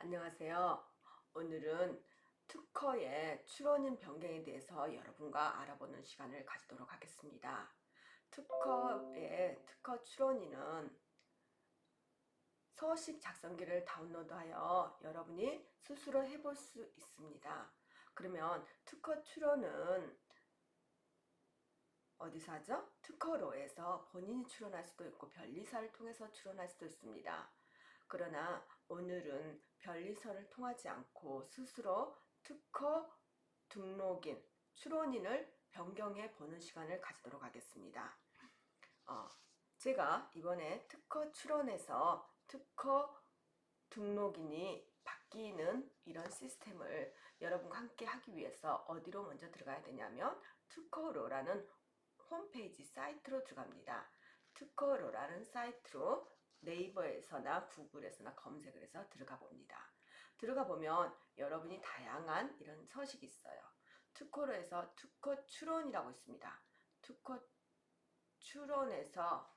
안녕하세요. 오늘은 특허의 출원인 변경에 대해서 여러분과 알아보는 시간을 가지도록 하겠습니다. 특허의 특허 출원인은 서식 작성기를 다운로드하여 여러분이 스스로 해볼 수 있습니다. 그러면 특허 출원은 어디서 하죠? 특허로에서 본인이 출원할 수도 있고 변리사를 통해서 출원할 수도 있습니다. 그러나 오늘은 변리서를 통하지 않고 스스로 특허 등록인 출원인을 변경해 보는 시간을 가지도록 하겠습니다. 어, 제가 이번에 특허 출원에서 특허 등록인이 바뀌는 이런 시스템을 여러분과 함께 하기 위해서 어디로 먼저 들어가야 되냐면 특허로라는 홈페이지 사이트로 들어갑니다. 특허로라는 사이트로 네이버에서나 구글에서나 검색을 해서 들어가 봅니다. 들어가 보면 여러분이 다양한 이런 서식이 있어요. 특허로에서 특허 출원이라고 있습니다. 특허 출원에서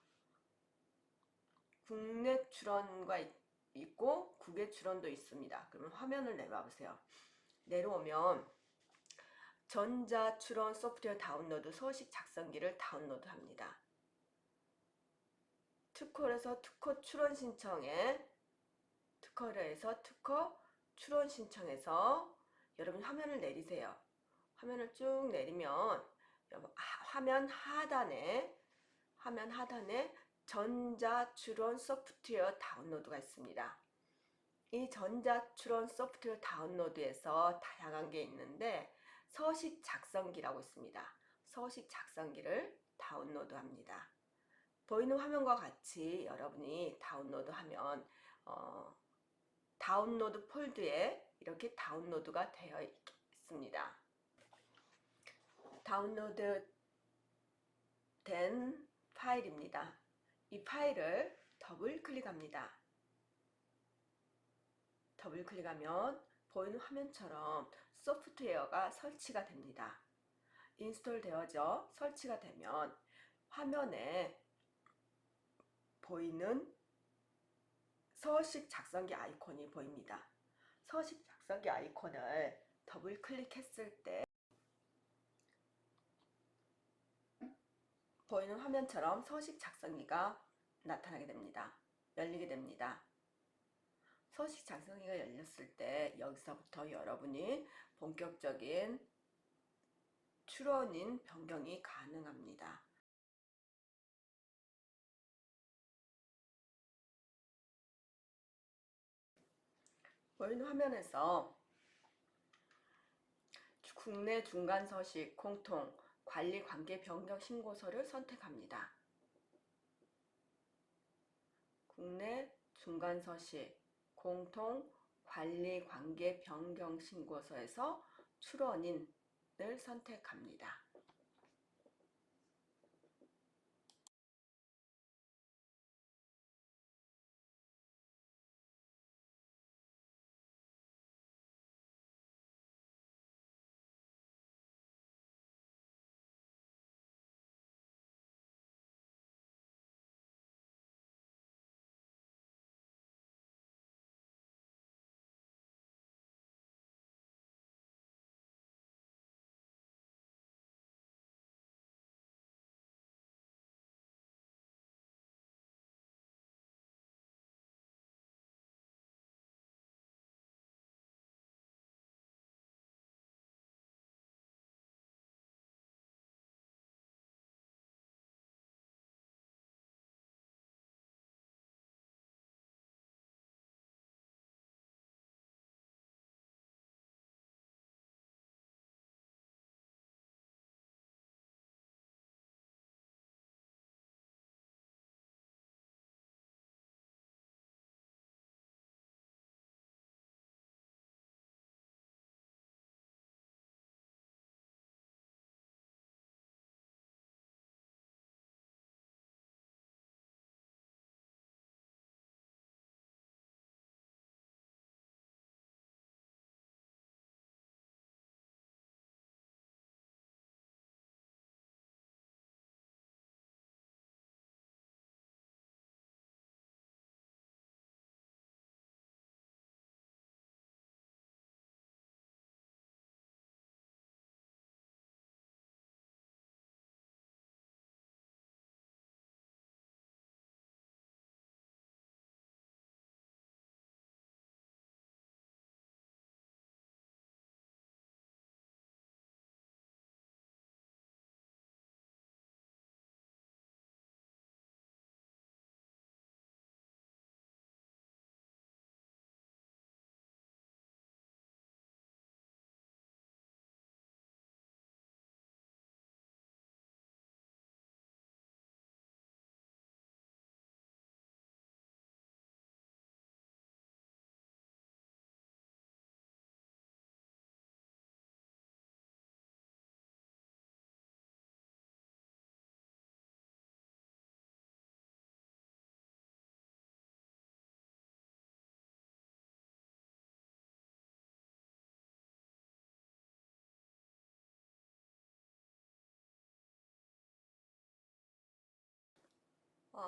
국내 출원과 있고 국외 출원도 있습니다. 그러면 화면을 내려와 보세요. 내려오면 전자 출원 소프트웨어 다운로드 서식 작성기를 다운로드 합니다. 특허에서 특허 출원 신청에 특허에서 특허 출원 신청해서 여러분 화면을 내리세요. 화면을 쭉 내리면 화면 하단에 화면 하단에 전자 출원 소프트웨어 다운로드가 있습니다. 이 전자 출원 소프트웨어 다운로드에서 다양한 게 있는데 서식 작성기라고 있습니다. 서식 작성기를 다운로드합니다. 보이는 화면과 같이 여러분이 다운로드하면 어, 다운로드 폴드에 이렇게 다운로드가 되어 있습니다. 다운로드 된 파일입니다. 이 파일을 더블 클릭합니다. 더블 클릭하면 보이는 화면처럼 소프트웨어가 설치가 됩니다. 인스톨 되어져 설치가 되면 화면에 보이는 서식 작성기 아이콘이 보입니다. 서식 작성기 아이콘을 더블 클릭했을 때 보이는 화면처럼 서식 작성기가 나타나게 됩니다. 열리게 됩니다. 서식 작성기가 열렸을 때 여기서부터 여러분이 본격적인 출원인 변경이 가능합니다. 보이는 화면에서 국내 중간 서식 공통 관리 관계 변경 신고서를 선택합니다. 국내 중간 서식 공통 관리 관계 변경 신고서에서 출원인을 선택합니다.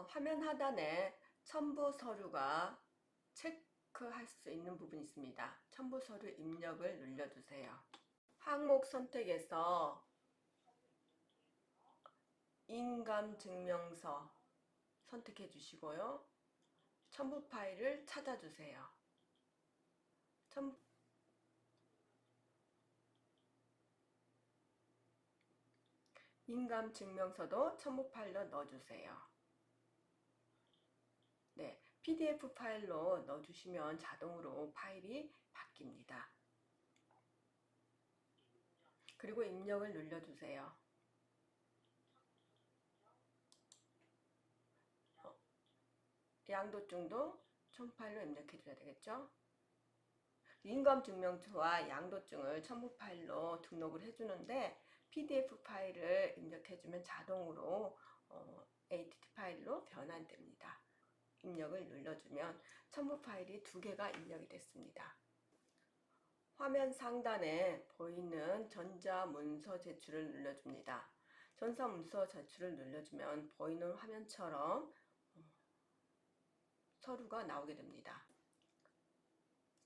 화면 하단에 첨부 서류가 체크할 수 있는 부분이 있습니다. 첨부 서류 입력을 눌러주세요. 항목 선택에서 인감 증명서 선택해 주시고요. 첨부 파일을 찾아주세요. 첨... 인감 증명서도 첨부 파일로 넣어주세요. 네, PDF 파일로 넣어주시면 자동으로 파일이 바뀝니다. 그리고 입력을 눌러주세요. 어, 양도증도 첨파일로 입력해 줘야 되겠죠? 인감증명서와 양도증을 첨부 파일로 등록을 해주는데 PDF 파일을 입력해주면 자동으로 어, ATT 파일로 변환됩니다. 입력을 눌러주면 첨부 파일이 두 개가 입력이 됐습니다. 화면 상단에 보이는 전자문서 제출을 눌러줍니다. 전자문서 제출을 눌러주면 보이는 화면처럼 어, 서류가 나오게 됩니다.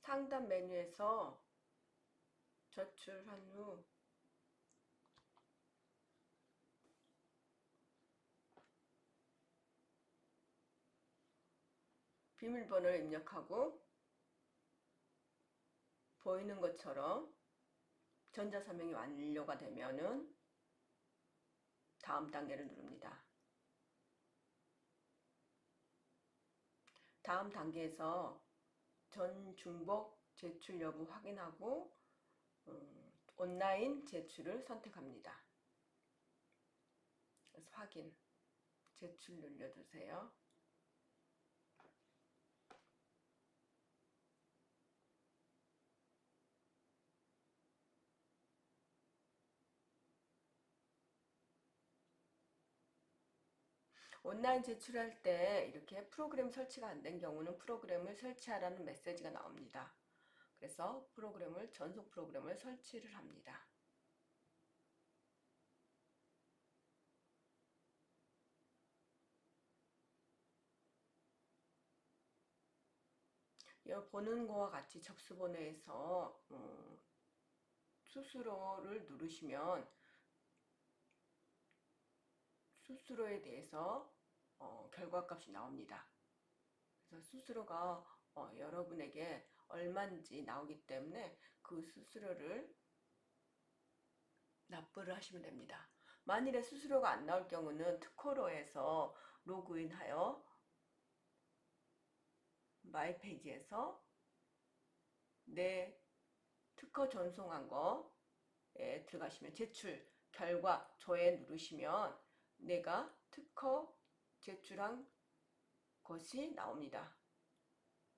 상단 메뉴에서 제출한 후 비밀번호를 입력하고 보이는 것처럼 전자서명이 완료가 되면은 다음 단계를 누릅니다. 다음 단계에서 전 중복 제출 여부 확인하고 음, 온라인 제출을 선택합니다. 그래서 확인 제출 눌러주세요. 온라인 제출할 때 이렇게 프로그램 설치가 안 된 경우는 프로그램을 설치하라는 메시지가 나옵니다. 그래서 프로그램을 전속 프로그램을 설치를 합니다. 보는 거와 같이 접수번호에서 음, 수수료를 누르시면 수수료에 대해서 어, 결과값이 나옵니다. 그래서 수수료가 어, 여러분에게 얼마인지 나오기 때문에 그 수수료를 납부를 하시면 됩니다. 만일에 수수료가 안 나올 경우는 특허로에서 로그인하여 마이 페이지에서 내 특허 전송한 거에 들어가시면 제출 결과 조회 누르시면 내가 특허 제출한 것이 나옵니다.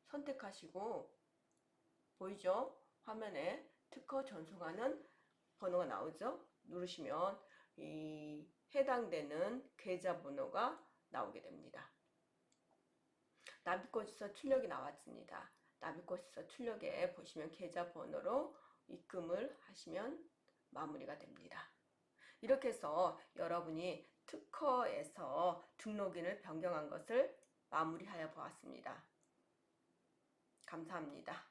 선택하시고 보이죠? 화면에 특허 전송하는 번호가 나오죠? 누르시면 이 해당되는 계좌번호가 나오게 됩니다. 납입고지서 출력이 나왔습니다. 납입고지서 출력에 보시면 계좌번호로 입금을 하시면 마무리가 됩니다. 이렇게 해서 여러분이 특허에서 등록인을 변경한 것을 마무리하여 보았습니다. 감사합니다.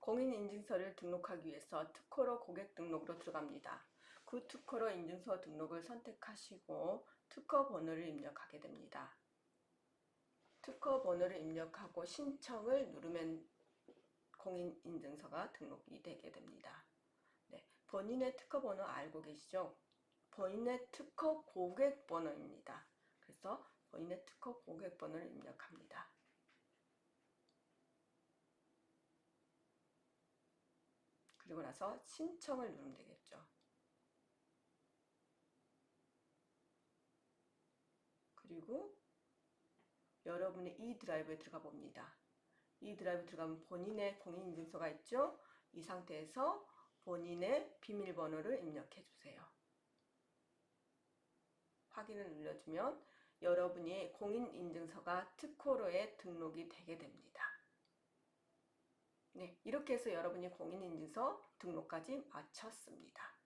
공인인증서를 등록하기 위해서 특허로 고객 등록으로 들어갑니다. 그 특허로 인증서 등록을 선택하시고 특허 번호를 입력하게 됩니다. 특허 번호를 입력하고 신청을 누르면 공인인증서가 등록이 되게 됩니다. 네, 본인의 특허 번호 알고 계시죠? 본인의 특허 고객 번호입니다. 그래서 본인의 특허 고객 번호를 입력합니다. 그리고 나서 신청을 누르면 되겠죠. 그리고 여러분의 이 드라이브에 들어가 봅니다. 이 드라이브 들어가면 본인의 공인인증서가 있죠? 이 상태에서 본인의 비밀번호를 입력해 주세요. 확인을 눌러주면 여러분이 공인인증서가 특허로에 등록이 되게 됩니다. 네, 이렇게 해서 여러분이 공인인증서 등록까지 마쳤습니다.